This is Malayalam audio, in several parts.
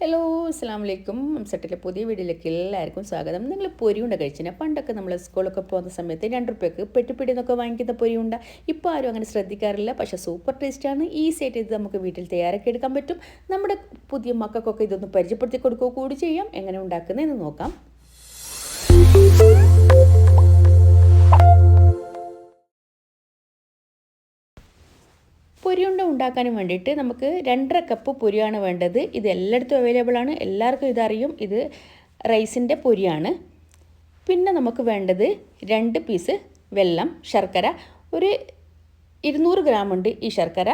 ഹലോ അസ്സാം വലൈക്കും സെറ്റിലെ പുതിയ വീഡിയോയിലേക്ക് എല്ലാവർക്കും സ്വാഗതം. നിങ്ങൾ പൊരിയുണ്ട കഴിച്ചിന്? പണ്ടൊക്കെ നമ്മൾ സ്കൂളൊക്കെ പോകുന്ന സമയത്ത് രണ്ട് റുപ്യക്ക് പെട്ടിപ്പിടി എന്നൊക്കെ വാങ്ങിക്കുന്ന പൊരിയുണ്ട. ഇപ്പോൾ ആരും അങ്ങനെ ശ്രദ്ധിക്കാറില്ല. പക്ഷേ സൂപ്പർ ടേസ്റ്റാണ് ഈസി ആയിട്ട് ഇത് നമുക്ക് വീട്ടിൽ തയ്യാറാക്കി എടുക്കാൻ പറ്റും. നമ്മുടെ പുതിയ മക്കൾക്കൊക്കെ ഇതൊന്ന് പരിചയപ്പെടുത്തി കൊടുക്കുക കൂടി ചെയ്യാം. എങ്ങനെ ഉണ്ടാക്കുന്നതെന്ന് നോക്കാം. പൊരിയുണ്ട ഉണ്ടാക്കാനും വേണ്ടിയിട്ട് നമുക്ക് രണ്ടര കപ്പ് പൊരിയാണ് വേണ്ടത്. ഇത് എല്ലായിടത്തും അവൈലബിൾ ആണ്. എല്ലാവർക്കും ഇതറിയും ഇത് റൈസിന്റെ പൊരിയാണ്. പിന്നെ നമുക്ക് വേണ്ടത് രണ്ട് പീസ് വെള്ളം ശർക്കര. ഒരു ഇരുന്നൂറ് ഗ്രാം ഉണ്ട് ഈ ശർക്കര.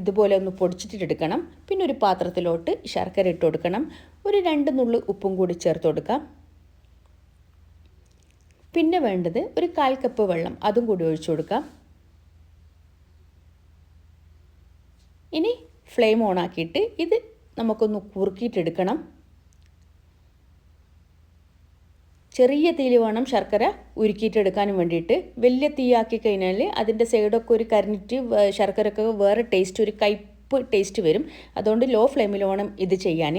ഇതുപോലെ ഒന്ന് പൊടിച്ചിട്ടെടുക്കണം പിന്നെ ഒരു പാത്രത്തിലോട്ട് ശർക്കര ഇട്ട് കൊടുക്കണം. ഒരു രണ്ട് നുള്ളു ഉപ്പും കൂടി ചേർത്ത് കൊടുക്കാം. പിന്നെ വേണ്ടത് ഒരു കാൽ കപ്പ് വെള്ളം. അതും കൂടി ഒഴിച്ചു കൊടുക്കാം. ഇനി ഫ്ലെയിം ഓൺ ആക്കിയിട്ട് ഇത് നമുക്കൊന്ന് കുറുക്കിയിട്ടെടുക്കണം. ചെറിയ തീയിൽ വേണം ശർക്കര ഉരുക്കിയിട്ടെടുക്കാനും വേണ്ടിയിട്ട്. വലിയ തീ ആക്കി കഴിഞ്ഞാൽ അതിന്റെ സൈഡൊക്കെ ഒരു കരിഞ്ഞിട്ട് ശർക്കരയൊക്കെ വേറെ ടേസ്റ്റ് ഒരു കയ്പ്പ് ടേസ്റ്റ് വരും. അതുകൊണ്ട് ലോ ഫ്ലെയിമിൽ വേണം ഇത് ചെയ്യാൻ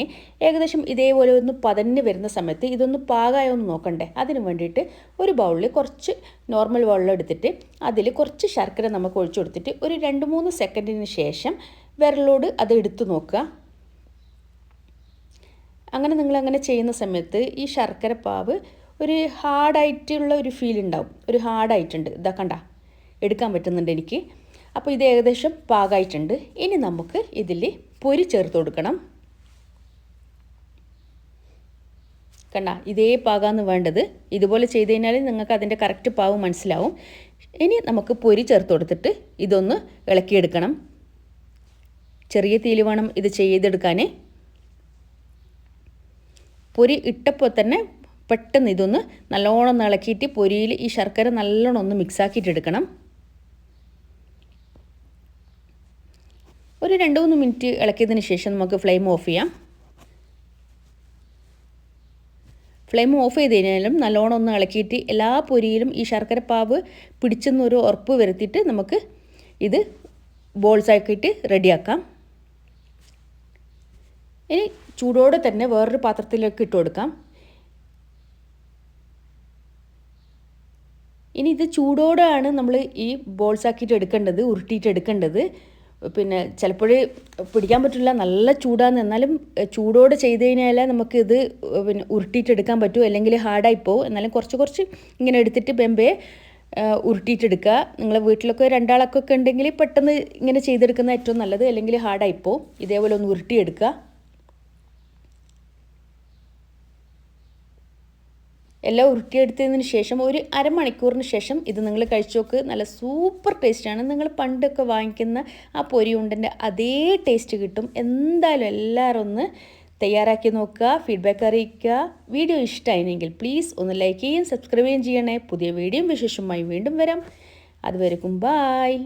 ഏകദേശം ഇതേപോലെ ഒന്ന് പതഞ്ഞ് വരുന്ന സമയത്ത് ഇതൊന്ന് പാകമായി ഒന്ന് നോക്കണ്ടേ. അതിന് വേണ്ടിയിട്ട് ഒരു ബൗളിൽ കുറച്ച് നോർമൽ വെള്ളം എടുത്തിട്ട് അതിൽ കുറച്ച് ശർക്കര നമുക്ക് ഒഴിച്ചു കൊടുത്തിട്ട് ഒരു രണ്ട് മൂന്ന് സെക്കൻഡിന് ശേഷം വിരലോട് അത് എടുത്തു നോക്കുക. അങ്ങനെ നിങ്ങൾ അങ്ങനെ ചെയ്യുന്ന സമയത്ത് ഈ ശർക്കര പാവ് ഒരു ഹാർഡായിട്ടുള്ള ഒരു ഫീൽ ഉണ്ടാവും. ഒരു ഹാർഡായിട്ടുണ്ട് ഇതാ കണ്ട എടുക്കാൻ പറ്റുന്നുണ്ട് എനിക്ക്. അപ്പോൾ ഇത് ഏകദേശം പാകമായിട്ടുണ്ട് ഇനി നമുക്ക് ഇതിൽ പൊരി ചേർത്ത് കൊടുക്കണം. കണ്ട ഇതേ പാകാന്ന് വേണ്ടത്. ഇതുപോലെ ചെയ്ത് കഴിഞ്ഞാൽ നിങ്ങൾക്ക് അതിന്റെ കറക്റ്റ് പാവ് മനസ്സിലാവും. ഇനി നമുക്ക് പൊരി ചേർത്ത് കൊടുത്തിട്ട് ഇതൊന്ന് ഇളക്കിയെടുക്കണം. ചെറിയ തീയിൽ വേണം ഇത് ചെയ്തെടുക്കാൻ പൊരി ഇട്ടപ്പോൾ തന്നെ പെട്ടെന്ന് ഇതൊന്ന് നല്ലോണം ഇളക്കിയിട്ട് പൊരിയിൽ ഈ ശർക്കര നല്ലോണം ഒന്ന് മിക്സാക്കിയിട്ടെടുക്കണം ഒരു രണ്ട് മൂന്ന് മിനിറ്റ് ഇളക്കിയതിന് ശേഷം നമുക്ക് ഫ്ലെയിം ഓഫ് ചെയ്യാം. ഫ്ലെയിം ഓഫ് ചെയ്ത് കഴിഞ്ഞാലും നല്ലോണം ഒന്ന് ഇളക്കിയിട്ട് എല്ലാ പൊരിയിലും ഈ ശർക്കര പാവ് പിടിച്ചെന്നൊരു ഉറപ്പ് വരുത്തിയിട്ട് നമുക്ക് ഇത് ബോൾസാക്കിയിട്ട് റെഡിയാക്കാം ഇനി ചൂടോടെ തന്നെ വേറൊരു പാത്രത്തിലേക്ക് ഇട്ട് കൊടുക്കാം. ഇനി ഇത് ചൂടോടെയാണ് നമ്മൾ ഈ ബോൾസ് ആക്കിയിട്ട് എടുക്കേണ്ടത് ഉരുട്ടിയിട്ട് എടുക്കേണ്ടത്. പിന്നെ ചിലപ്പോൾ പിടിക്കാൻ പറ്റില്ല നല്ല ചൂടാന്ന് എന്നാലും ചൂടോടെ ചെയ്ത് കഴിഞ്ഞാൽ നമുക്കിത് പിന്നെ ഉരുട്ടിയിട്ട് എടുക്കാൻ പറ്റും. അല്ലെങ്കിൽ ഹാർഡായി പോകും എന്നാലും കുറച്ച് കുറച്ച് ഇങ്ങനെ എടുത്തിട്ട് ബെമ്പേ ഉരുട്ടിയിട്ടെടുക്കുക നിങ്ങളെ വീട്ടിലൊക്കെ രണ്ടാളൊക്കെ ഉണ്ടെങ്കിൽ പെട്ടെന്ന് ഇങ്ങനെ ചെയ്തെടുക്കുന്ന ഏറ്റവും നല്ലത്. അല്ലെങ്കിൽ ഹാർഡായി പോകും ഇതേപോലെ ഒന്ന് ഉരുട്ടിയെടുക്കുക. എല്ലാം ഉരുട്ടിയെടുത്തതിന് ശേഷം ഒരു അരമണിക്കൂറിന് ശേഷം ഇത് നിങ്ങൾ കഴിച്ചു നോക്ക്. നല്ല സൂപ്പർ ടേസ്റ്റാണ് നിങ്ങൾ പണ്ടൊക്കെ വാങ്ങിക്കുന്ന ആ പൊരി ഉണ്ടന്റെ അതേ ടേസ്റ്റ് കിട്ടും. എന്തായാലും എല്ലാവരും ഒന്ന് തയ്യാറാക്കി നോക്കുക ഫീഡ്ബാക്ക് അറിയിക്കുക. വീഡിയോ ഇഷ്ടമായിരുന്നെങ്കിൽ പ്ലീസ് ഒന്ന് ലൈക്ക് ചെയ്യുകയും സബ്സ്ക്രൈബ് ചെയ്യണേ. പുതിയ വീഡിയോ വിശേഷമായി വീണ്ടും വരാം. അതുവരെക്കും ബായ്